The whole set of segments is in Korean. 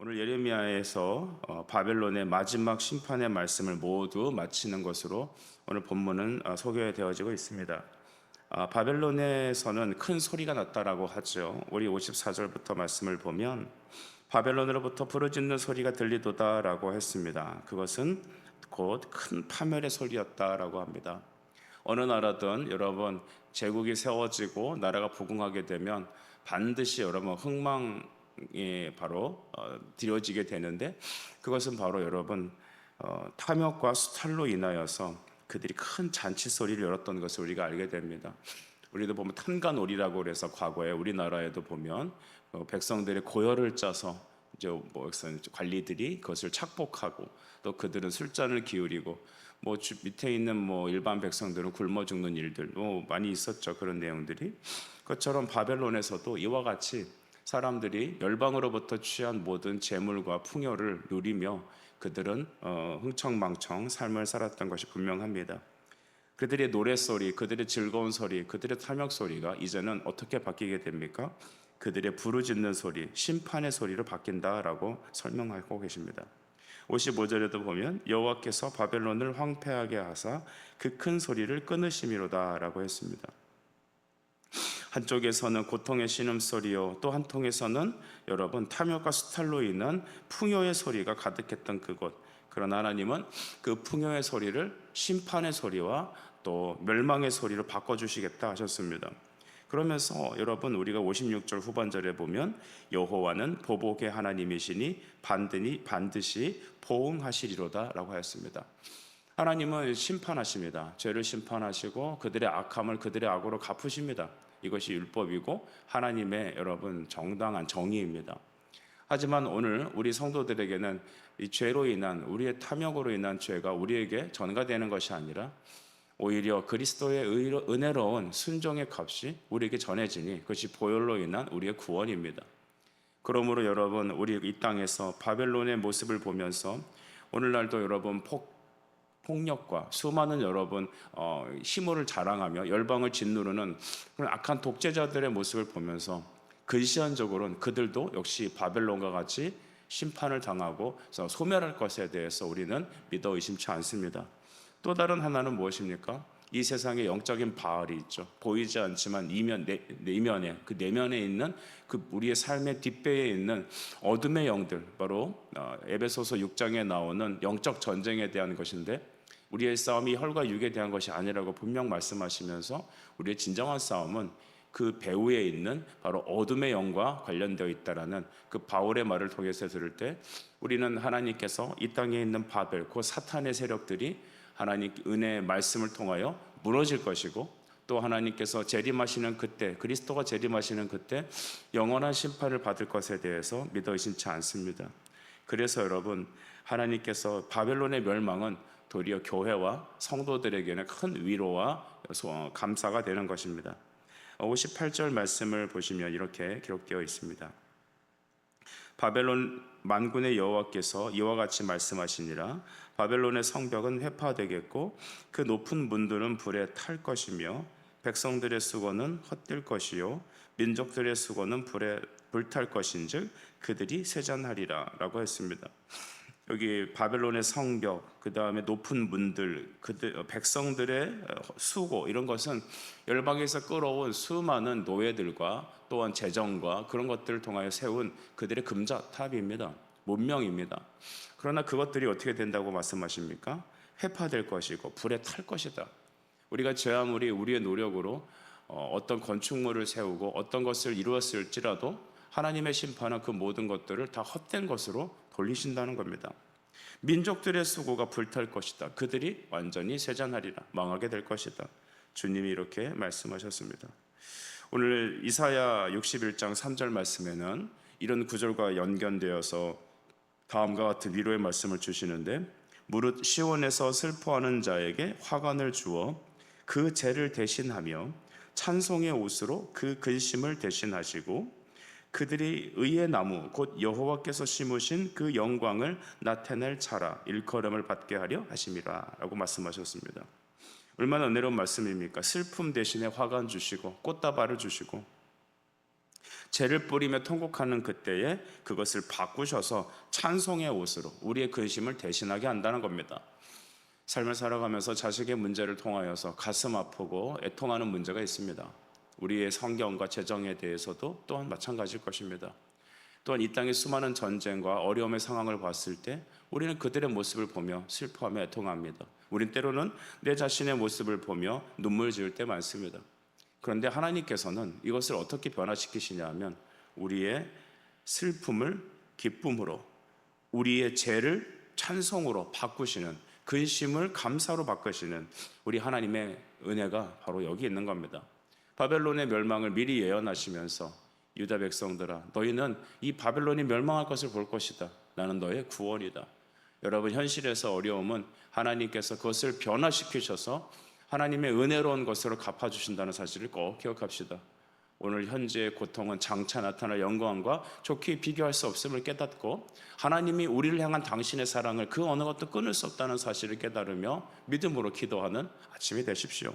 오늘 예레미야에서 어, 바벨론의 마지막 심판의 말씀을 모두 마치는 것으로 오늘 본문은 어, 소개되어지고 있습니다. 아, 바벨론에서는 큰 소리가 났다라고 하죠. 우리 54절부터 말씀을 보면 바벨론으로부터 부르짖는 소리가 들리도다라고 했습니다. 그것은 곧 큰 파멸의 소리였다라고 합니다. 어느 나라든 여러분 제국이 세워지고 나라가 부흥하게 되면 반드시 여러분 흥망 이 바로 어, 드려지게 되는데 그것은 바로 여러분 어, 탐욕과 수탈로 인하여서 그들이 큰 잔치 소리를 열었던 것을 우리가 알게 됩니다. 우리도 보면 탄간오리라고 그래서 과거에 우리나라에도 보면 어, 백성들의 고열을 짜서 이제 뭐 관리들이 그것을 착복하고 또 그들은 술잔을 기울이고 뭐 주- 밑에 있는 뭐 일반 백성들은 굶어 죽는 일들 뭐 많이 있었죠 그런 내용들이 그것처럼 바벨론에서도 이와 같이 사람들이 열방으로부터 취한 모든 재물과 풍요를 누리며 그들은 어, 흥청망청 삶을 살았던 것이 분명합니다. 그들의 노랫소리, 그들의 즐거운 소리, 그들의 탐욕 소리가 이제는 어떻게 바뀌게 됩니까? 그들의 부르짖는 소리, 심판의 소리로 바뀐다라고 설명하고 계십니다. 55절에도 보면 여호와께서 바벨론을 황폐하게 하사 그 큰 소리를 끊으심이로다라고 했습니다. 한쪽에서는 고통의 신음소리요 또 한통에서는 여러분 탐욕과 수탈로 인한 풍요의 소리가 가득했던 그곳 그러나 하나님은 그 풍요의 소리를 심판의 소리와 또 멸망의 소리로 바꿔주시겠다 하셨습니다 그러면서 여러분 우리가 56절 후반절에 보면 여호와는 보복의 하나님이시니 반드니 반드시 보응하시리로다라고 하였습니다 하나님은 심판하십니다. 죄를 심판하시고 그들의 악함을 그들의 악으로 갚으십니다. 이것이 율법이고 하나님의 여러분 정당한 정의입니다. 하지만 오늘 우리 성도들에게는 이 죄로 인한 우리의 탐욕으로 인한 죄가 우리에게 전가되는 것이 아니라 오히려 그리스도의 은혜로운 순종의 값이 우리에게 전해지니 그것이 보혈로 인한 우리의 구원입니다. 그러므로 여러분 우리 이 땅에서 바벨론의 모습을 보면서 오늘날도 여러분 폭 폭력과 수많은 여러분 어, 힘을 자랑하며 열방을 짓누르는 그런 악한 독재자들의 모습을 보면서 근시안적으로는 그들도 역시 바벨론과 같이 심판을 당하고 소멸할 것에 대해서 우리는 믿어 의심치 않습니다. 또 다른 하나는 무엇입니까? 이 세상에 영적인 바알이 있죠. 보이지 않지만 이면 내, 내면에 그 내면에 있는 그 우리의 삶의 뒷배에 있는 어둠의 영들 바로 어, 에베소서 6장에 나오는 영적 전쟁에 대한 것인데 우리의 싸움이 혈과 육에 대한 것이 아니라고 분명 말씀하시면서 우리의 진정한 싸움은 그 배후에 있는 바로 어둠의 영과 관련되어 있다라는 그 바울의 말을 통해서 들을 때 우리는 하나님께서 이 땅에 있는 바벨, 그 사탄의 세력들이 하나님 은혜의 말씀을 통하여 무너질 것이고 또 하나님께서 재림하시는 그때 그리스도가 재림하시는 그때 영원한 심판을 받을 것에 대해서 믿어 의심치 않습니다. 그래서 여러분 하나님께서 바벨론의 멸망은 도리어 교회와 성도들에게는 큰 위로와 소- 감사가 되는 것입니다. 58절 말씀을 보시면 이렇게 기록되어 있습니다. 바벨론 만군의 여호와께서 이와 같이 말씀하시니라 바벨론의 성벽은 회파되겠고 그 높은 문들은 불에 탈 것이며 백성들의 수고는 헛될 것이요 민족들의 수고는 불에 불탈 것인즉 그들이 세잔하리라라고 했습니다. 여기 바벨론의 성벽, 그 다음에 높은 문들, 그들 어, 백성들의 어, 수고 이런 것은 열방에서 끌어온 수많은 노예들과 또한 재정과 그런 것들을 통하여 세운 그들의 금자탑입니다. 문명입니다. 그러나 그것들이 어떻게 된다고 말씀하십니까? 회파될 것이고 불에 탈 것이다. 우리가 제 아무리 우리의 노력으로 어, 어떤 건축물을 세우고 어떤 것을 이루었을지라도 하나님의 심판은 그 모든 것들을 다 헛된 것으로 돌리신다는 겁니다. 민족들의 수고가 불탈 것이다. 그들이 완전히 세잔하리라. 망하게 될 것이다. 주님이 이렇게 말씀하셨습니다. 오늘 이사야 61장 3절 말씀에는 이런 구절과 연결되어서 다음과 같은 위로의 말씀을 주시는데 무릇 시온에서 슬퍼하는 자에게 화관을 주어 그 죄를 대신하며 찬송의 옷으로 그 근심을 대신하시고 그들이 의의 나무 곧 여호와께서 심으신 그 영광을 나타낼 차라 일컬음을 받게 하려 하심이라라고 말씀하셨습니다. 얼마나 은혜로운 말씀입니까? 슬픔 대신에 화관 주시고 꽃다발을 주시고 죄를 뿌리며 통곡하는 그때에 그것을 바꾸셔서 찬송의 옷으로 우리의 근심을 대신하게 한다는 겁니다. 삶을 살아가면서 자식의 문제를 통하여서 가슴 아프고 애통하는 문제가 있습니다. 우리의 성경과 재정에 대해서도 또한 마찬가지일 것입니다. 또한 이 땅의 수많은 전쟁과 어려움의 상황을 봤을 때 우리는 그들의 모습을 보며 슬퍼하며 애통합니다. 우린 때로는 내 자신의 모습을 보며 눈물 지을 때 많습니다. 그런데 하나님께서는 이것을 어떻게 변화시키시냐 하면 우리의 슬픔을 기쁨으로 우리의 죄를 찬송으로 바꾸시는 근심을 감사로 바꾸시는 우리 하나님의 은혜가 바로 여기 있는 겁니다. 바벨론의 멸망을 미리 예언하시면서 유다 백성들아 너희는 이 바벨론이 멸망할 것을 볼 것이다. 나는 너의 구원이다. 여러분 현실에서 어려움은 하나님께서 그것을 변화시키셔서 하나님의 은혜로운 것으로 갚아 주신다는 사실을 꼭 기억합시다. 오늘 현재의 고통은 장차 나타날 영광과 좋게 비교할 수 없음을 깨닫고 하나님이 우리를 향한 당신의 사랑을 그 어느 것도 끊을 수 없다는 사실을 깨달으며 믿음으로 기도하는 아침이 되십시오.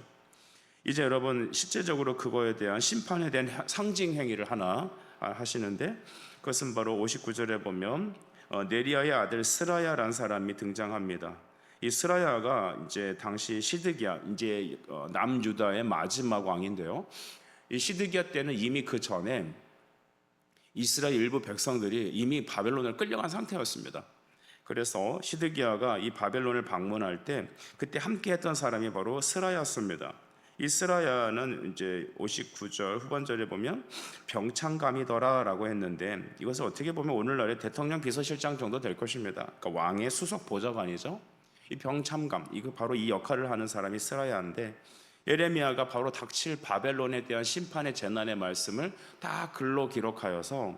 이제 여러분 실제적으로 그거에 대한 심판에 대한 상징 행위를 하나 하시는데 그것은 바로 59절에 보면 어, 네리아의 아들 스라야라는 사람이 등장합니다. 이 스라야가 이제 당시 시드기야 이제 어, 남유다의 마지막 왕인데요. 이 시드기야 때는 이미 그 전에 이스라엘 일부 백성들이 이미 바벨론을 끌려간 상태였습니다. 그래서 시드기야가 이 바벨론을 방문할 때 그때 함께했던 사람이 바로 스라야였습니다. 이 스라야는 이제 59절 후반절에 보면 병창감이더라라고 했는데 이것을 어떻게 보면 오늘날의 대통령 비서실장 정도 될 것입니다. 그러니까 왕의 수석 보좌관이죠. 이 병참감 이거 바로 이 역할을 하는 사람이 스라야인데 예레미야가 바로 닥칠 바벨론에 대한 심판의 재난의 말씀을 다 글로 기록하여서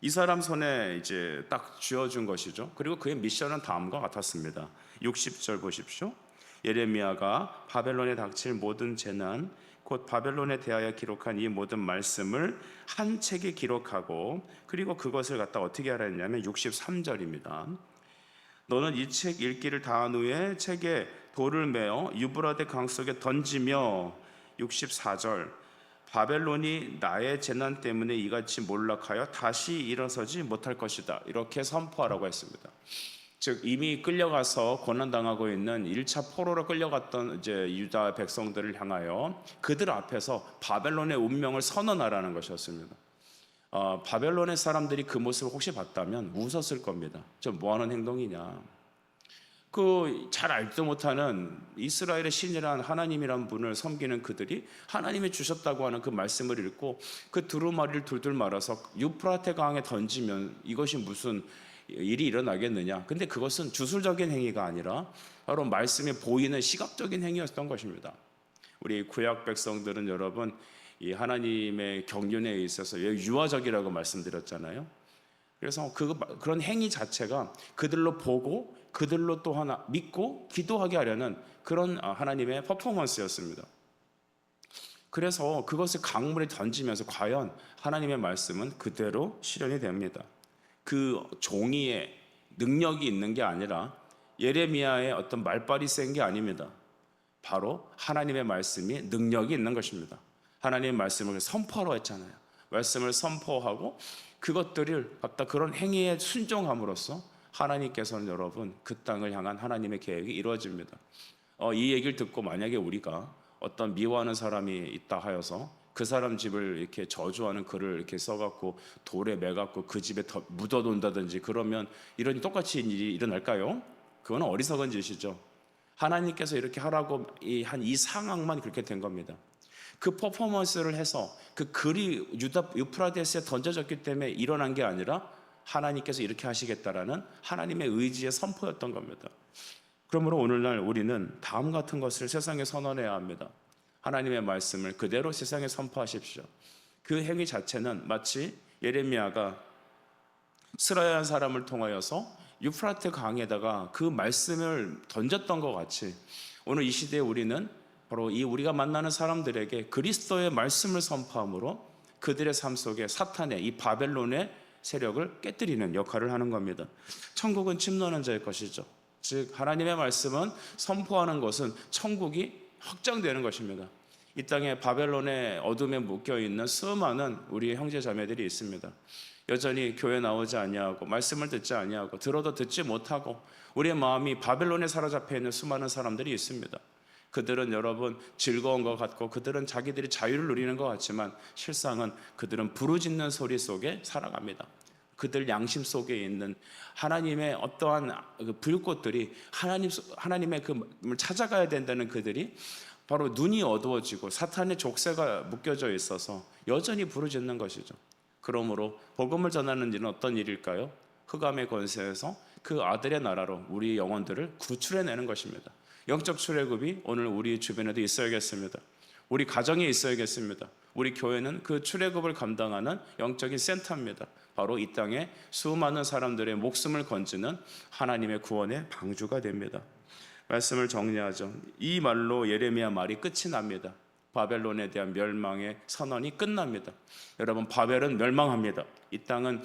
이 사람 손에 이제 딱 쥐어준 것이죠. 그리고 그의 미션은 다음과 같았습니다. 60절 보십시오. 예레미야가 바벨론에 닥칠 모든 재난 곧 바벨론에 대하여 기록한 이 모든 말씀을 한 책에 기록하고 그리고 그것을 갖다 어떻게 하라 했냐면 63절입니다. 너는 이 책 읽기를 다한 후에 책에 돌을 메어 유브라데 강 속에 던지며 64절 바벨론이 나의 재난 때문에 이같이 몰락하여 다시 일어서지 못할 것이다. 이렇게 선포하라고 했습니다. 즉 이미 끌려가서 고난 당하고 있는 1차 포로로 끌려갔던 이제 유다 백성들을 향하여 그들 앞에서 바벨론의 운명을 선언하라는 것이었습니다. 어, 바벨론의 사람들이 그 모습을 혹시 봤다면 웃었을 겁니다. 저 뭐하는 행동이냐? 그 잘 알지도 못하는 이스라엘의 신이란 하나님이란 분을 섬기는 그들이 하나님이 주셨다고 하는 그 말씀을 읽고 그 두루마리를 둘둘 말아서 유프라테 강에 던지면 이것이 무슨 일이 일어나겠느냐? 근데 그것은 주술적인 행위가 아니라 바로 말씀에 보이는 시각적인 행위였던 것입니다. 우리 구약 백성들은 여러분 이 하나님의 경륜에 있어서 왜 유아적이라고 말씀드렸잖아요. 그래서 그 그런 행위 자체가 그들로 보고 그들로 또 하나 믿고 기도하게 하려는 그런 하나님의 퍼포먼스였습니다. 그래서 그것을 강물에 던지면서 과연 하나님의 말씀은 그대로 실현이 됩니다. 그 종이에 능력이 있는 게 아니라 예레미야의 어떤 말빨이 센 게 아닙니다. 바로 하나님의 말씀이 능력이 있는 것입니다. 하나님의 말씀을 선포하러 했잖아요. 말씀을 선포하고 그것들을 갖다 그런 행위에 순종함으로써 하나님께서는 여러분 그 땅을 향한 하나님의 계획이 이루어집니다. 어, 이 얘기를 듣고 만약에 우리가 어떤 미워하는 사람이 있다 하여서 그 사람 집을 이렇게 저주하는 글을 이렇게 써갖고 돌에 매갖고 그 집에 더 묻어둔다든지 그러면 이런 똑같이 일이 일어날까요? 그건 어리석은 짓이죠. 하나님께서 이렇게 하라고 한 이 상황만 그렇게 된 겁니다. 그 퍼포먼스를 해서 그 글이 유다 유프라데스에 던져졌기 때문에 일어난 게 아니라 하나님께서 이렇게 하시겠다라는 하나님의 의지의 선포였던 겁니다. 그러므로 오늘날 우리는 다음 같은 것을 세상에 선언해야 합니다. 하나님의 말씀을 그대로 세상에 선포하십시오. 그 행위 자체는 마치 예레미야가 스라야한 사람을 통하여서 유프라테 강에다가 그 말씀을 던졌던 것 같이 오늘 이 시대에 우리는 바로 이 우리가 만나는 사람들에게 그리스도의 말씀을 선포함으로 그들의 삶 속에 사탄의 이 바벨론의 세력을 깨뜨리는 역할을 하는 겁니다. 천국은 침노하는 자의 것이죠. 즉 하나님의 말씀은 선포하는 것은 천국이 확장되는 것입니다. 이 땅에 바벨론의 어둠에 묶여 있는 수많은 우리 형제 자매들이 있습니다. 여전히 교회 나오지 아니하고 말씀을 듣지 아니하고 들어도 듣지 못하고 우리의 마음이 바벨론에 사로잡혀 있는 수많은 사람들이 있습니다. 그들은 여러분 즐거운 것 같고 그들은 자기들이 자유를 누리는 것 같지만 실상은 그들은 부르짖는 소리 속에 살아갑니다. 그들 양심 속에 있는 하나님의 어떠한 그 불꽃들이 하나님 하나님의 그을 찾아가야 된다는 그들이 바로 눈이 어두워지고 사탄의 족쇄가 묶여져 있어서 여전히 부르짖는 것이죠. 그러므로 복음을 전하는 일은 어떤 일일까요? 흑암의 권세에서 그 아들의 나라로 우리 영혼들을 구출해내는 것입니다. 영적 출애굽이 오늘 우리 주변에도 있어야겠습니다. 우리 가정에 있어야겠습니다. 우리 교회는 그 출애굽을 감당하는 영적인 센터입니다. 바로 이 땅에 수많은 사람들의 목숨을 건지는 하나님의 구원의 방주가 됩니다. 말씀을 정리하죠. 이 말로 예레미야 말이 끝이 납니다. 바벨론에 대한 멸망의 선언이 끝납니다. 여러분 바벨은 멸망합니다. 이 땅은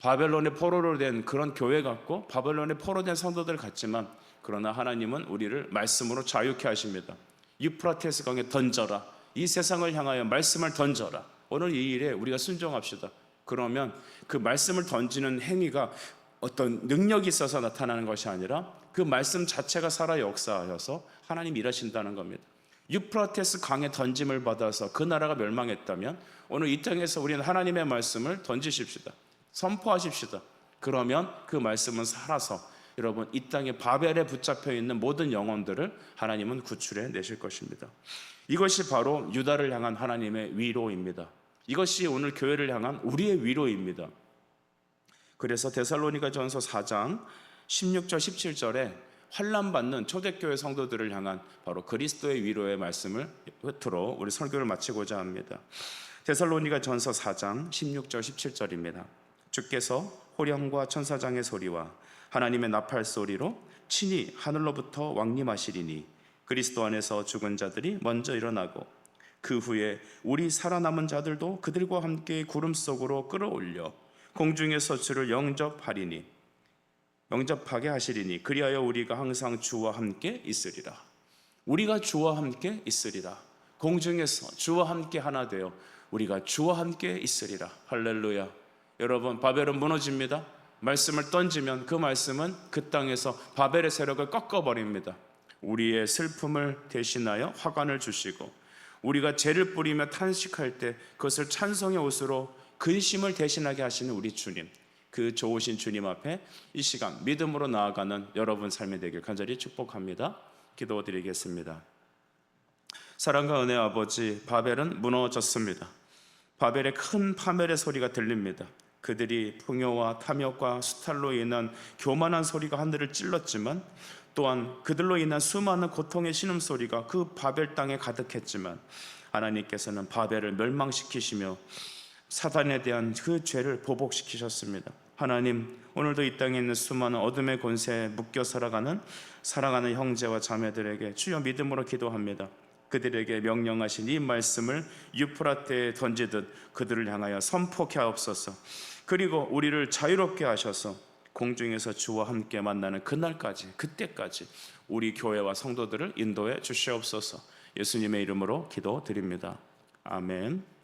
바벨론의 포로로 된 그런 교회 같고 바벨론의 포로된 성도들 같지만 그러나 하나님은 우리를 말씀으로 자유케 하십니다. 유프라테스 강에 던져라. 이 세상을 향하여 말씀을 던져라. 오늘 이 일에 우리가 순종합시다. 그러면 그 말씀을 던지는 행위가 어떤 능력이 있어서 나타나는 것이 아니라 그 말씀 자체가 살아 역사하여서 하나님 일하신다는 겁니다. 유프라테스 강에 던짐을 받아서 그 나라가 멸망했다면 오늘 이 땅에서 우리는 하나님의 말씀을 던지십시다. 선포하십시다. 그러면 그 말씀은 살아서 여러분 이 땅에 바벨에 붙잡혀 있는 모든 영혼들을 하나님은 구출해 내실 것입니다. 이것이 바로 유다를 향한 하나님의 위로입니다. 이것이 오늘 교회를 향한 우리의 위로입니다. 그래서 데살로니가 전서 4장 16절 17절에 환란 받는 초대교회 성도들을 향한 바로 그리스도의 위로의 말씀을 끝으로 우리 설교를 마치고자 합니다. 데살로니가 전서 4장 16절 17절입니다. 주께서 호령과 천사장의 소리와 하나님의 나팔 소리로 친히 하늘로부터 왕림하시리니 그리스도 안에서 죽은 자들이 먼저 일어나고 그 후에 우리 살아남은 자들도 그들과 함께 구름 속으로 끌어올려 공중에서 주를 영접하리니 영접하게 하시리니 그리하여 우리가 항상 주와 함께 있으리라. 우리가 주와 함께 있으리라. 공중에서 주와 함께 하나 되어 우리가 주와 함께 있으리라. 할렐루야. 여러분 바벨은 무너집니다. 말씀을 던지면 그 말씀은 그 땅에서 바벨의 세력을 꺾어 버립니다. 우리의 슬픔을 대신하여 화관을 주시고 우리가 죄를 뿌리며 탄식할 때 그것을 찬송의 옷으로 근심을 대신하게 하시는 우리 주님. 그 좋으신 주님 앞에 이 시간 믿음으로 나아가는 여러분 삶이 되길 간절히 축복합니다. 기도드리겠습니다. 사랑과 은혜 아버지 바벨은 무너졌습니다. 바벨의 큰 파멸의 소리가 들립니다. 그들이 풍요와 탐욕과 수탈로 인한 교만한 소리가 하늘을 찔렀지만 또한 그들로 인한 수많은 고통의 신음소리가 그 바벨 땅에 가득했지만 하나님께서는 바벨을 멸망시키시며 사단에 대한 그 죄를 보복시키셨습니다. 하나님, 오늘도 이 땅에 있는 수많은 어둠의 권세에 묶여 살아가는 사랑하는 형제와 자매들에게 주여 믿음으로 기도합니다. 그들에게 명령하신 이 말씀을 유프라테에 던지듯 그들을 향하여 선포케 하옵소서. 그리고 우리를 자유롭게 하셔서 공중에서 주와 함께 만나는 그날까지 그때까지 우리 교회와 성도들을 인도해 주시옵소서. 예수님의 이름으로 기도드립니다. 아멘.